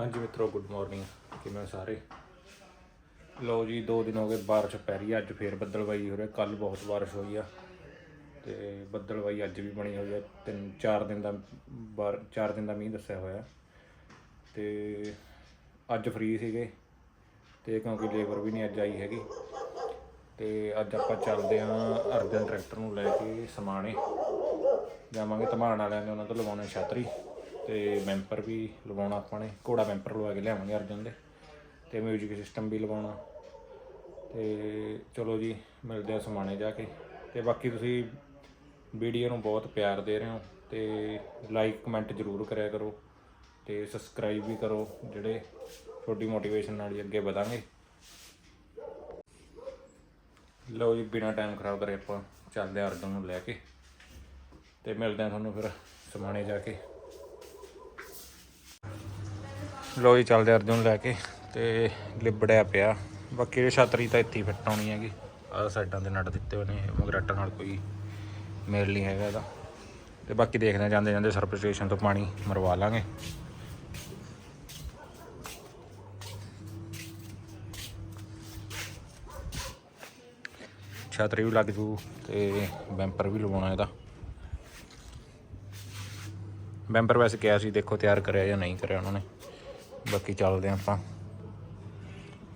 ਹਾਂਜੀ ਮਿੱਤਰੋ good morning ਕਿਵੇਂ ਸਾਰੇ? ਲੋ ਜੀ, ਦੋ ਦਿਨ ਹੋ ਗਏ ਬਾਰਿਸ਼ ਪੈ ਰਹੀ ਹੈ ਅੱਜ ਫੇਰ ਬੱਦਲਵਾਈ ਹੋ ਰਿਹਾ ਕੱਲ ਬਹੁਤ ਬਾਰਿਸ਼ ਹੋਈ ਆ ਤੇ ਬੱਦਲਵਾਈ ਅੱਜ ਵੀ ਬਣੀ ਹੋਈ ਆ। ਤਿੰਨ, ਚਾਰ ਦਿਨ ਦਾ ਬਾਰ, ਚਾਰ ਦਿਨ ਦਾ ਮੀਂਹ ਦੱਸਿਆ ਹੋਇਆ। ਤੇ ਅੱਜ ਫ੍ਰੀ ਸੀਗੇ ਤੇ ਕਿਉਂਕਿ ਲੇਬਰ ਵੀ ਨਹੀਂ ਅੱਜ ਆਈ ਹੈਗੀ। ਤੇ ਅੱਜ ਆਪਾਂ ਚੱਲਦੇ ਆਂ ਅਰਜਨ ਟਰੈਕਟਰ ਨੂੰ ਲੈ ਕੇ ਸਮਾਣੇ। ਜਾਵਾਂਗੇ ਧਮਾਨ ਵਾਲਿਆਂ ਨੇ ਉਹਨਾਂ ਤੋਂ ਲਵਾਉਣਾ ਛਤਰੀ। ਤੇ ਬੈਂਪਰ ਵੀ ਲਵਾਉਣਾ ਆਪਾਂ ਨੇ, ਘੋੜਾ ਬੈਂਪਰ ਲਵਾ ਕੇ ਲਿਆਵਾਂਗੇ ਅਰਜਨ ਦੇ, ਤੇ ਮਿਊਜ਼ਿਕ ਸਿਸਟਮ ਵੀ ਲਵਾਉਣਾ, ਤੇ ਚਲੋ ਜੀ, ਮਿਲਦੇ ਆ ਸਮਾਣੇ ਜਾ ਕੇ, ਤੇ ਬਾਕੀ ਤੁਸੀਂ ਵੀਡੀਓ ਨੂੰ ਬਹੁਤ ਪਿਆਰ ਦੇ ਰਹੇ ਹੋ, ਤੇ ਲਾਈਕ ਕਮੈਂਟ ਜ਼ਰੂਰ ਕਰਿਆ ਕਰੋ, ਤੇ ਸਬਸਕ੍ਰਾਈਬ ਵੀ ਕਰੋ, ਜਿਹੜੇ ਤੁਹਾਡੀ ਮੋਟੀਵੇਸ਼ਨ ਨਾਲ ਹੀ ਅੱਗੇ ਵਧਾਂਗੇ। ਲਓ ਜੀ, ਬਿਨਾ ਟਾਈਮ ਖਰਾਬ ਕਰੇ ਆਪਾਂ ਚੱਲਦੇ ਆ ਅਰਜਨ ਨੂੰ ਲੈ ਕੇ, ਤੇ ਮਿਲਦੇ ਆ ਤੁਹਾਨੂੰ ਫਿਰ ਸਮਾਣੇ ਜਾ ਕੇ। ਲੋ ਜੀ, ਚੱਲਦੇ ਅਰਜੁਨ ਲੈ ਕੇ ਤੇ ਲਿਬੜਿਆ ਪਿਆ। ਬਾਕੀ ਇਹ ਛਤਰੀ ਤਾਂ ਇੱਥੇ ਹੀ ਫਿੱਟ ਆਉਣੀ ਹੈਗੀ। ਆਹ ਸਾਈਡਾਂ ਦੇ ਨਟ ਦਿੱਤੇ ਹੋਏ ਨੇ ਮਗਰਾਟਰ ਨਾਲ ਕੋਈ ਮੇਲ ਨਹੀਂ ਹੈਗਾ ਇਹਦਾ। ਤੇ ਬਾਕੀ ਦੇਖਦੇ ਜਾਂਦੇ ਜਾਂਦੇ ਸਰਪ ਸਟੇਸ਼ਨ ਤੋਂ ਪਾਣੀ ਮਰਵਾ ਲਾਂਗੇ। ਛਤਰੀ ਵੀ ਲੱਗ ਜੂ ਤੇ ਬੈਂਪਰ ਵੀ ਲਵਾਉਣਾ ਇਹਦਾ। ਬੈਂਪਰ ਵੈਸੇ ਕਿਹਾ ਸੀ, ਦੇਖੋ ਤਿਆਰ ਕਰਿਆ ਜਾਂ ਨਹੀਂ ਕਰਿਆ ਉਹਨਾਂ ਨੇ। ਬਾਕੀ ਚੱਲਦੇ ਹਾਂ ਆਪਾਂ।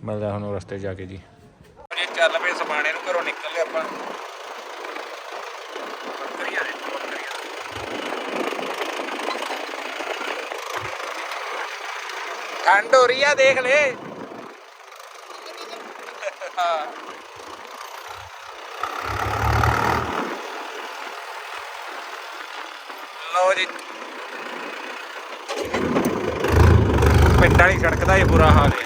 ਮਿਲਦਾ ਤੁਹਾਨੂੰ ਰਸਤੇ ਜਾ ਕੇ ਜੀ। ਜੇ ਚੱਲ ਪਏ ਸਮਾਣੇ ਨੂੰ ਘਰੋਂ ਨਿਕਲ ਲਿਆ ਆਪਾਂ। ਬੱਕਰੀਆਂ ਨੇ ਬੱਕਰੀਆਂ। ਠੰਡ ਹੋ ਰਹੀ ਆ, ਦੇਖ ਲੈ ਹਾਂ ਲਓ ਜੀ ਪਿੰਡ ਵਾਲੀ ਸੜਕ ਦਾ ਇਹ ਬੁਰਾ ਹਾਲ ਹੈ।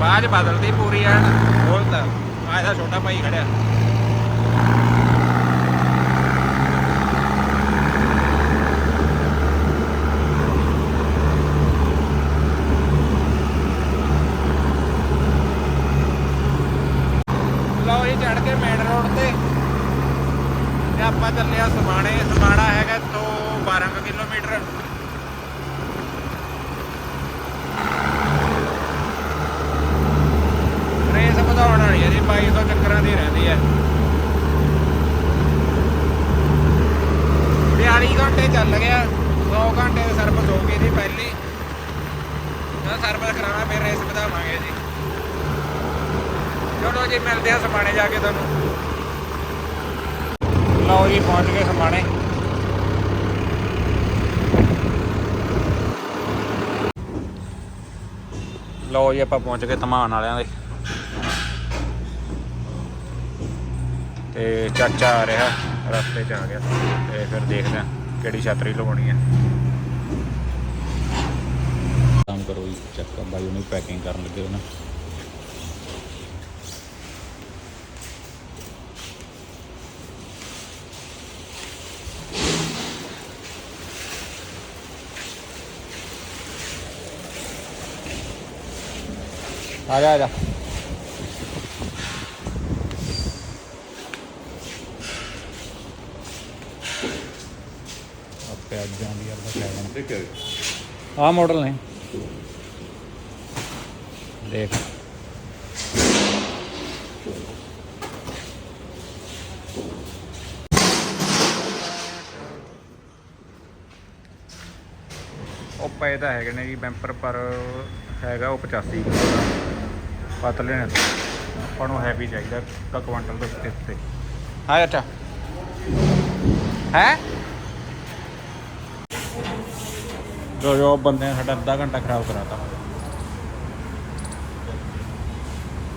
ਬਾਜ ਬਦਲਦੀ ਪੂਰੀ ਐਨ ਬੋਲਦਾ ਆ ਛੋਟਾ ਭਾਈ ਖੜਿਆ। ਲਓ ਜੀ ਚੜ ਕੇ ਮੇਨ ਰੋਡ ਤੇ। ਤੇ ਆਪਾਂ ਚੱਲੇ ਆ ਸਮਾਣੇ। ਸਮਾਣਾ ਹੈਗਾ ਤੋਂ 12 ਕੁ ਕਿਲੋਮੀਟਰ। ਰੇਸ ਵਧਾਉਣ ਵਾਲੀ ਹੈ ਜੀ 2200 ਚੱਕਰਾਂ ਦੀ ਰਹਿੰਦੀ ਹੈ। 42 ਘੰਟੇ ਚੱਲ ਗਿਆ। 100 ਘੰਟੇ ਦੀ ਸਰਵਿਸ ਹੋ ਗਈ ਜੀ ਪਹਿਲੀ। ਤਾਂ ਸਰਵਿਸ ਕਰਾਉਣਾ, ਫਿਰ ਰੇਸ ਵਧਾਵਾਂਗੇ ਜੀ। ਚਲੋ ਜੀ, ਮਿਲਦੇ ਆ ਸਮਾਣੇ ਜਾ ਕੇ ਤੁਹਾਨੂੰ। ਲਓ ਜੀ, ਪਹੁੰਚ ਗਏ ਸਮਾਣੇ। ਲਓ ਜੀ, ਆਪਾਂ ਪਹੁੰਚ ਗਏ ਧਮਾਨ ਵਾਲਿਆਂ ਦੇ। ਤੇ ਚਾਚਾ ਆ ਰਿਹਾ, ਰਸਤੇ 'ਚ ਆ ਗਿਆ। ਤੇ ਫਿਰ ਦੇਖਦੇ ਆ ਕਿਹੜੀ ਛਤਰੀ ਲਵਾਉਣੀ ਹੈ। ਕੰਮ ਕਰੋ ਜੀ ਚੱਕ ਬਾਈ, ਉਹਨੇ ਪੈਕਿੰਗ ਕਰਨ ਲੱਗੇ ਉਹਨਾਂ ਆ ਜਾ ਆ ਜਾ ਆਪੇ ਅੱਜ ਜਾਂਦੀ ਆ ਬਸ ਲੈਣ ਆ ਮਾਡਲ ਨੇ ਦੇਖ ਉਹ ਪਏ ਤਾਂ ਹੈਗੇ ਨੇ ਜੀ ਬੈਂਪਰ ਪਰ ਹੈਗਾ ਉਹ 85 ਕਿਲੋ ਦਾ ਪਤਲੇ ਨੇ ਆਪਾਂ ਨੂੰ ਹੈਵੀ ਚਾਹੀਦਾ ਇੱਕ ਕੁਆਂਟਲ ਤੋਂ ਉੱਤੇ ਉੱਤੇ। ਹਾਂ ਅੱਛਾ ਹੈ? ਜੋ ਜੋ ਬੰਦੇ ਨੇ ਸਾਡਾ ਅੱਧਾ ਘੰਟਾ ਖਰਾਬ ਕਰਾਤਾ।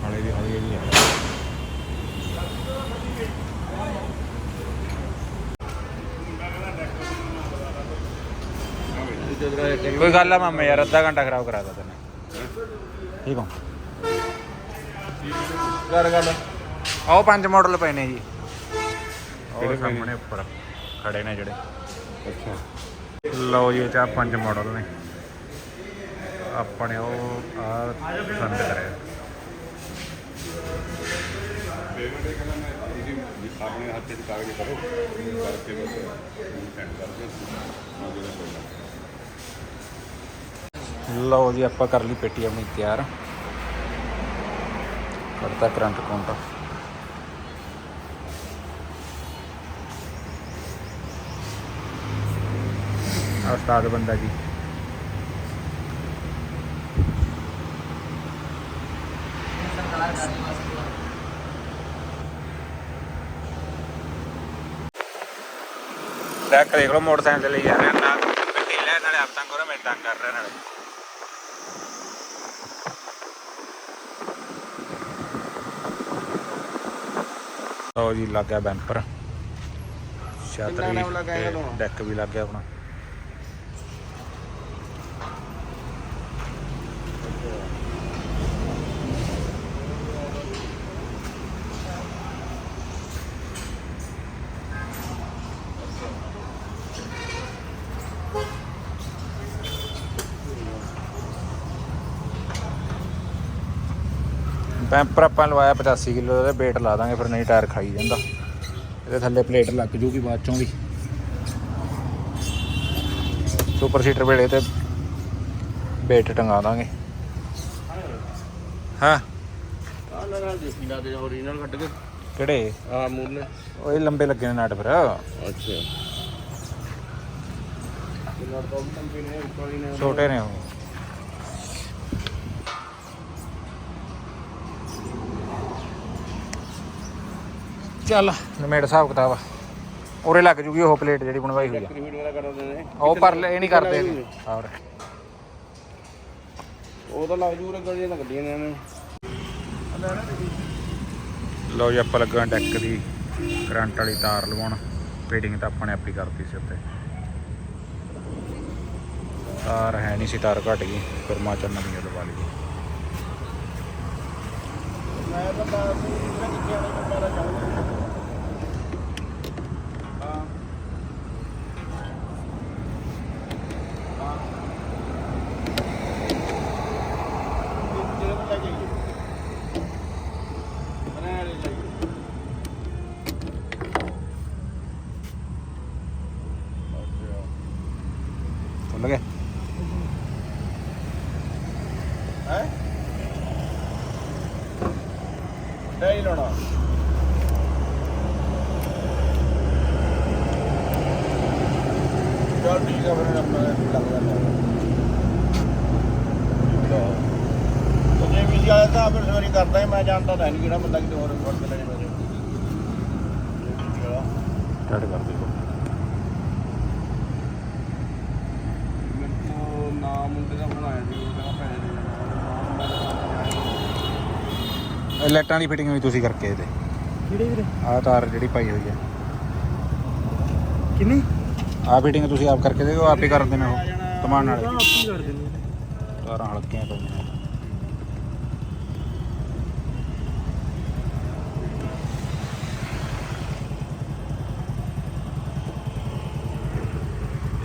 ਹਾਲੇ ਵੀ ਹਾਲੇ ਵੀ ਕੋਈ ਗੱਲ ਆ ਮਾਮੇ ਯਾਰ ਅੱਧਾ ਘੰਟਾ ਖਰਾਬ ਕਰਾਤਾ ਤੈਨੇ। ਠੀਕ ਹੋ ਕਰ ਗੱਲ। ਆਓ ਪੰਜ ਮਾਡਲ ਪਏ ਨੇ ਜੀ। ਉਹ ਸਾਹਮਣੇ ਉੱਪਰ ਖੜੇ ਨੇ ਜਿਹੜੇ। ਅੱਛਾ। ਲਓ ਜੀ ਇਹ ਚ ਆਹ ਪੰਜ ਮਾਡਲ ਨੇ। ਆਪਣੇ ਉਹ ਆ ਸੰਦ ਕਰਿਆ। ਆਪਣੇ ਹੱਥ 'ਚ ਕਾਗਜ਼ ਕਰੋ। ਕਰਕੇ ਬਸ ਸੈਂਡ ਕਰ ਦਿਓ। ਆਗੇ ਦਾ ਕੋਈ ਲਓ ਜੀ ਆਪਾਂ ਕਰ ਲਈ ਪੇਟੀ ਆਪਣੀ ਤਿਆਰ। ਕਰਤਾ ਕਰੰਟ ਕਾਊਂਟਰ ਆ ਉਸਤਾਦ ਬੰਦਾ ਜੀ ਦੇਖ ਦੇਖ ਲਓ ਮੋਟਰਸਾਈਕਲ ਤੇ ਲਈ ਜਾ ਰਿਹਾ ਨਾ ਗੱਡੀ ਲੈ ਨਾਲੇ ਆਪ ਤੰਗ ਕਰੋ ਮੈਂ ਤੰਗ ਕਰ ਰਿਹਾ ਨਾਲੇ ਲਓ ਜੀ ਲੱਗ ਗਿਆ ਬੈਂਪਰ। ਛਤਰੀ ਤੇ ਡੈਕ ਵੀ ਲੱਗ ਗਿਆ ਆਪਣਾ। ਬੈਂਪਰ ਆਪਾਂ ਲਵਾਇਆ 85 ਕਿਲੋ ਦਾ weight ਲਾ ਦਾਂਗੇ ਫਿਰ ਨਹੀਂ ਟਾਇਰ ਖਾਈ ਜਾਂਦਾ। ਇਹਦੇ ਥੱਲੇ ਪਲੇਟ ਲੱਗ ਜੂਗੀ ਬਾਅਦ ਚੋਂ ਵੀ। ਸੁਪਰ ਸੀਟਰ ਵੇਲੇ ਤੇ weight ਟੰਗਾ ਦਾਂਗੇ। ਹਾਂ। ਆ ਲਗਾ ਦੇਸੀ ਲਾ ਦੇ ਓਰੀਜਨਲ ਕੱਢ ਕੇ ਕਿਹੜੇ? ਆ ਉਹ ਇਹ ਲੰਬੇ ਲੱਗੇ ਨੇ ਨਟ ਫਿਰ। ਅੱਛਾ। ਛੋਟੇ ਨੇ ਉਹ। ਚੱਲ। ਨਿਮੇੜ ਹਿਸਾਬ ਕਿਤਾਬ। ਉਰੇ ਲੱਗ ਜੂਗੀ ਉਹ ਪਲੇਟ ਜਿਹੜੀ ਬਣਵਾਈ ਹੋਈ ਆ। ਕ੍ਰਿਮੀਟ ਨੇ ਉਹ ਪਰ ਇਹ ਨਹੀਂ ਕਰਦੇ ਹੋਰ। ਉਹ ਤਾਂ ਲੱਗ ਜੂ ਰਗੜੀਆਂ ਲੱਗਦੀਆਂ ਨੇ ਐਵੇਂ ਲਓ ਜੀ ਆਪਾਂ ਲੱਗਾ ਡੈਕ ਦੀ ਕਰੰਟ ਵਾਲੀ ਤਾਰ ਲਵਾਉਣ। ਫੀਡਿੰਗ ਤਾਂ ਆਪਾਂ ਨੇ ਆਪੀ ਕਰਤੀ ਸੀ ਉੱਤੇ ਤਾਰ ਹੈ ਨਹੀਂ ਸੀ ਤਾਰ ਘਟ ਗਈ। ਫਿਰ ਮਾ ਚੱਲ ਨਵੀਂ ਲਵਾ ਲਈ ਮੈਂ ਤਾਂ ਬਾਸ ਜਿਹੜਾ ਕਿੱਥੇ ਨੂੰ ਮਾਰਾ ਚਾਹੁੰਦਾ ਹਾਂ ਖੁੱਲ ਗਿਆ ਹੈ? ਨਹੀਂ ਲਾਉਣਾ। ਚੱਲ ਠੀਕ ਆ ਫਿਰ ਆਪਾਂ ਲੱਗ ਜੇ ਵੀ ਤਾਂ ਫਿਰ ਸਵਾਰੀ ਕਰਦਾ ਹੀ ਮੈਂ ਜਾਣਦਾ ਤਾਂ ਨਹੀਂ ਕਿਹੜਾ ਬੰਦਾ ਕਿਤੇ ਹੋਰ ਵਰਤ ਲੈਣੇ ਮੇਰੇ ਸਟਾਰਟ ਕਰ ਦਿਓ ਮੈਨੂੰ ਨਾਮ ਮੁੰਡੇ ਦਾ ਬਣਾਇਆ ਸੀ ਉਹ ਕਹਿੰਦਾ ਪੈਸੇ ਦੇ ਇਹ ਲਾਈਟਾਂ ਦੀ ਫਿਟਿੰਗ ਵੀ ਤੁਸੀਂ ਕਰਕੇ ਇਹਦੇ। ਕਿਹੜੇ ਵੀਰੇ? ਆਹ ਤਾਰ ਜਿਹੜੀ ਪਾਈ ਹੋਈ ਹੈ ਕਿੰਨੀ? ਆਹ ਫਿਟਿੰਗ ਤੁਸੀਂ ਆਪ ਕਰਕੇ ਦਿਓ ਆਪ ਹੀ ਕਰ ਦੇਣਾ ਉਹ ਕਮਾਨ ਨਾਲ ਆਪ ਹੀ ਕਰ ਦਿੰਦੇ ਨੇ। ਤਾਰਾਂ ਹਲਕੀਆਂ ਪਈਆਂ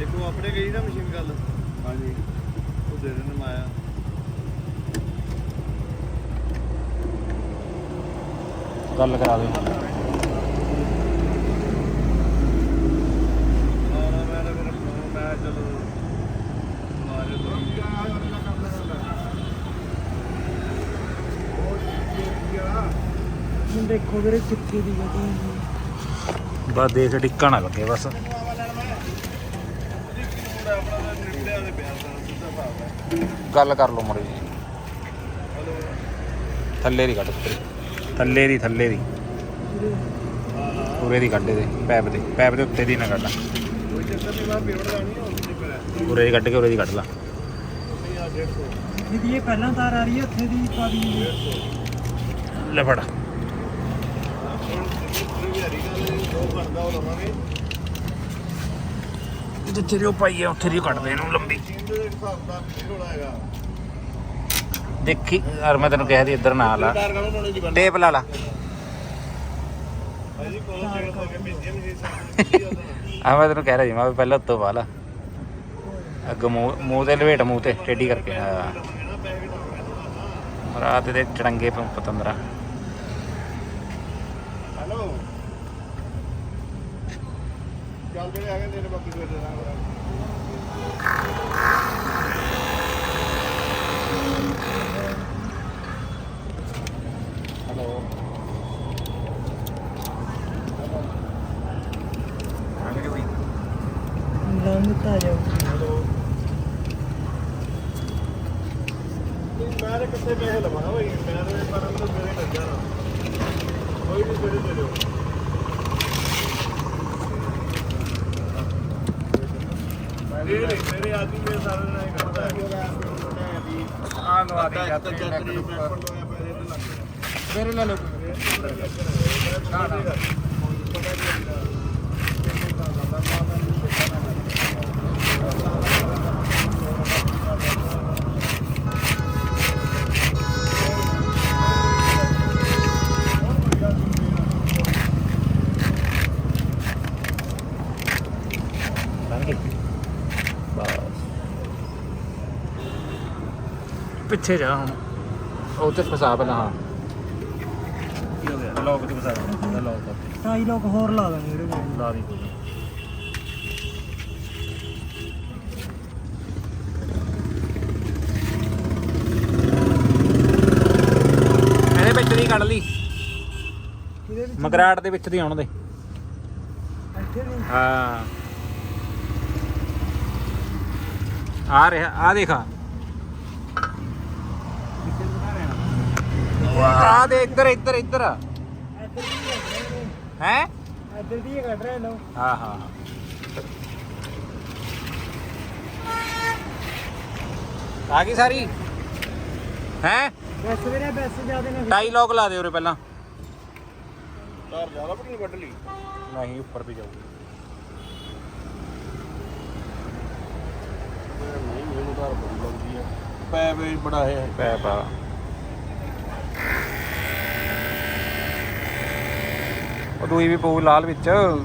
ਇੱਕ ਉਹ ਆਪਣੇ ਗਈ ਨਾ ਮਸ਼ੀਨ ਗੱਲ। ਹਾਂਜੀ। ਉਹ ਦੇ ਦੇਣ ਮਾਇਆ। ਗੱਲ ਕਰਾ ਹੁਣ ਦੇਖੋ ਵੀਰੇ ਕਿੱਥੇ ਦੀ ਗੱਡੀ ਬਸ ਦੇਖ ਟਿੱਕਾ ਨਾ ਲੱਗੇ ਬਸ। ਗੱਲ ਕਰ ਲਓ ਮੜੀ ਥੱਲੇ ਦੀ ਉੱਤਰੀ ਥੱਲੇ ਦੀ ਥੱਲੇ ਦੀ। ਉਰੇ ਦੀ ਕੱਢ ਦੇ ਪੈਪ ਦੇ ਪੈਪ ਦੇ ਉੱਤੇ ਦੀ ਨਾ ਕੱਢ ਉਰੇ ਦੀ ਕੱਢ ਕੇ ਉਰੇ ਦੀ ਕੱਢ ਲਾ। ਜਿਹਦੀ ਇਹ ਪਹਿਲਾਂ ਤਾਰ ਆ ਰਹੀ ਹੈ ਉੱਥੇ ਦੀ ਪਾ ਦੀ ਲੈ ਫੜ। ਜਿੱਥੇ ਉਹ ਪਾਈ ਹੈ ਉੱਥੇ ਦੀ ਕੱਢ ਦੇ ਇਹਨੂੰ ਲੰਬੀ। ਦੇਖੀ ਯਾਰ ਮੈਂ ਤੈਨੂੰ ਕਿਹਾ ਸੀ ਇੱਧਰ ਨਾ ਲਾ ਟੇਪ ਲਾ ਲਾ। ਆ ਮੈਂ ਤੈਨੂੰ ਕਹਿ ਰਿਹਾ ਸੀ, ਮੈਂ ਵੀ ਪਹਿਲਾਂ ਉੱਤੋਂ ਪਾ ਲਾ। ਅੱਗ ਮੂੰਹ ਤੇ ਲਵੇਟ ਮੂੰਹ ਤੇ, ਟੇਢੀ ਕਰਕੇ, ਹਾਂ। ਰਾਤ ਦੇ ਚੜੰਗੇ ਪੰਪ ਹੈਲੋ। ਚੱਲ ਜਿਹੜੇ ਹੈਗੇ ਨੇ ਬਾਕੀ ਦੇ ਦਾਂਗੇ ਹੈਲੋ ਲੰਘ ਤਾਂ ਜਾਊ ਮੈਂ ਤਾਂ ਕਿੱਥੇ ਪੈਸੇ ਲਵਾਂ ਬਈ ਮੈਂ ਤਾਂ ਪਰ ਮੈਨੂੰ ਸਵੇਰੇ ਮਿਲ ਜਾਣਾ ਕੋਈ ਨਹੀਂ ਸਵੇਰੇ ਦੇ ਦਿਓ ਇਹ ਨਹੀਂ ਮੇਰੇ ਆਦਮੀ ਮੇਰੇ ਸਾਰੇ ਨਾਲ ਹੀ ਕਰਦਾ ਹੈ ਆ ਨਵਾ ਦੀ ਚੱਕਰੀ ਚੱਕਰੀ ਮੈਂ ਪਰ ਤੇ ਲੱਗ ਮੇਰੇ ਲੈ ਲਓ। ਨਾ ਨਾ। ਪਿੱਛੇ ਜਾ ਹੁਣ। ਉਹ ਤੇ ਫਸਾ ਪਹਿਲਾਂ ਹਾਂ। ਕੀ ਹੋ ਗਿਆ ਲੋਕ ਤੇ ਫਸਾ ਦਾ ਲੋਕ ਕਰ ਢਾਈ ਲੋਕ ਹੋਰ ਲਾ ਦਾਂਗੇ ਇਹਦੇ ਕੋਲ। ਲਾ ਦੀ ਇਹਦੇ ਵਿੱਚ ਕੱਢ ਲਈ। ਇਹਦੇ ਵਿੱਚ? ਮਗਰਾਟ ਦੇ ਵਿੱਚ ਦੀ ਆਉਣ ਦੇ। ਇੱਥੇ ਵੀ? ਹਾਂ। ਆ ਰਿਹਾ ਆ ਦੇਖਾ। ਆ ਦੇ ਇੱਧਰ ਇੱਧਰ ਇੱਧਰ ਇੱਧਰ ਦੀ ਕੱਢ ਰਹੇ ਨੇ ਹੈ ਇੱਧਰ ਦੀ ਹੀ ਕੱਢ ਰਹੇ ਲੋ ਹਾਂ ਹਾਂ ਆ ਗਈ ਸਾਰੀ ਹੈ ਬਸ ਵੀਰੇ ਬਸ ਜਿਆਦੇ ਨਾ ਟਾਈ ਲੋਕ ਲਾ ਦੇ ਉਰੇ ਪਹਿਲਾਂ ਤਾਰ ਜ਼ਿਆਦਾ ਪਟਣੀ ਵੱਢ ਲਈ ਨਹੀਂ ਉੱਪਰ ਵੀ ਜਾਊਗੀ ਨਹੀਂ ਮੈਨੂੰ ਤਾਰ ਬੜੀ ਲੱਗਦੀ ਹੈ ਪੈ ਵੇ ਬੜਾ ਹੈ ਪੈ ਪਾ ਉਹ ਦੂਈ ਵੀ ਪਊ ਲਾਲ ਵਿੱਚ। ਆਹ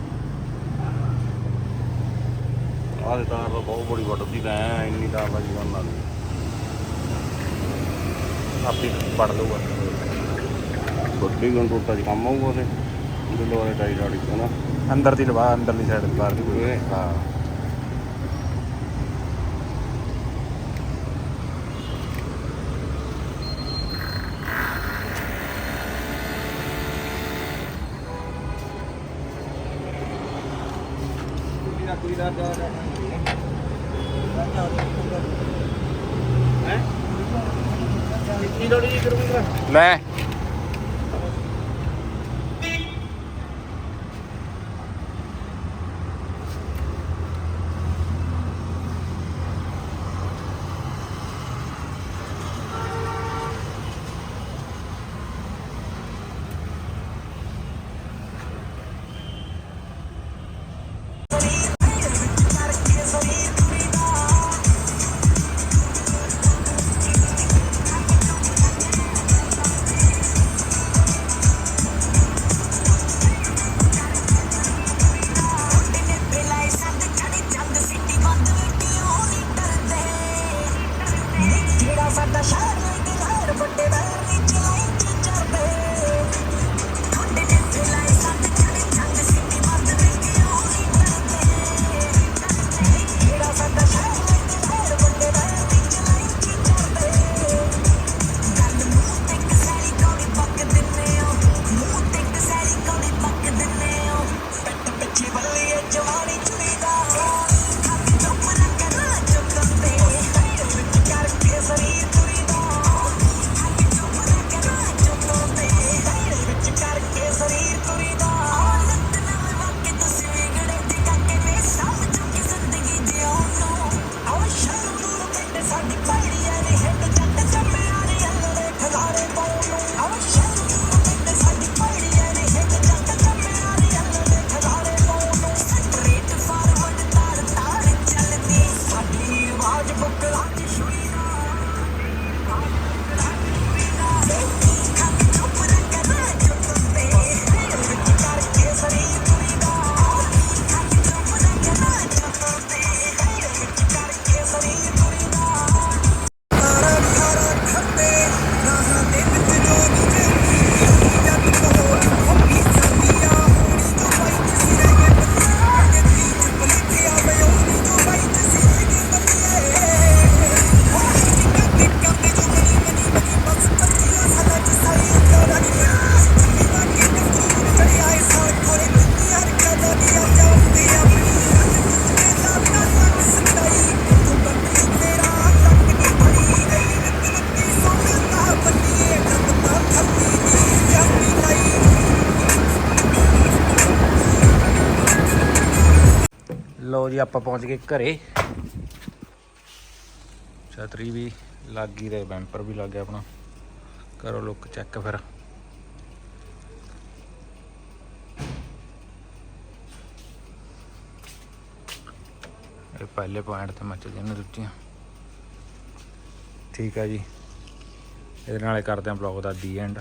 ਤਾਰ ਤਾਂ ਬਹੁਤ ਬੜੀ ਤਾਂ ਐ ਇੰਨੀ ਤਾਰ ਦਾ ਜੀਵਨ ਨਾਲ ਆਪੀ ਪੜ ਲਊਗਾ। ਵੱਡੀ ਗੰਟੋਟਾ ਚ ਕੰਮ ਆਊਗਾ ਉਹਦੇ। ਉਹਦੇ ਲੋਰੇ ਟਾਈ ਰਾੜੀ ਤੋਂ ਨਾ। ਅੰਦਰ ਦੀ ਲਵਾ ਅੰਦਰਲੀ ਸਾਈਡ ਬਾਹਰ ਦੀ ਕੋਈ। ਉਰੇ? ਹਾਂ ਕੁੜੀ ਦਾ ਕੁੜੀ ਦਾ ਜਾ ਹੈ ਕਿੰਨੀ ਲੋੜੀ ਜੀ ਕਰੂੰਗਾ ਲੈ ਜੀ ਆਪਾਂ ਪਹੁੰਚ ਗਏ ਘਰੇ। ਛਤਰੀ ਵੀ ਲੱਗ ਗਈ ਤੇ ਬੈਂਪਰ ਵੀ ਲੱਗ ਗਿਆ ਆਪਣਾ। ਕਰੋ ਲੁੱਕ ਚੈੱਕ ਫਿਰ। ਇਹ ਪਹਿਲੇ ਪੁਆਇੰਟ ਤੇ ਮੱਚ ਗਏ ਨੇ ਠੀਕ ਆ ਜੀ। ਇਹਦੇ ਨਾਲੇ ਕਰਦੇ ਆਂ ਬਲੌਗ ਦਾ ਦੀ ਐਂਡ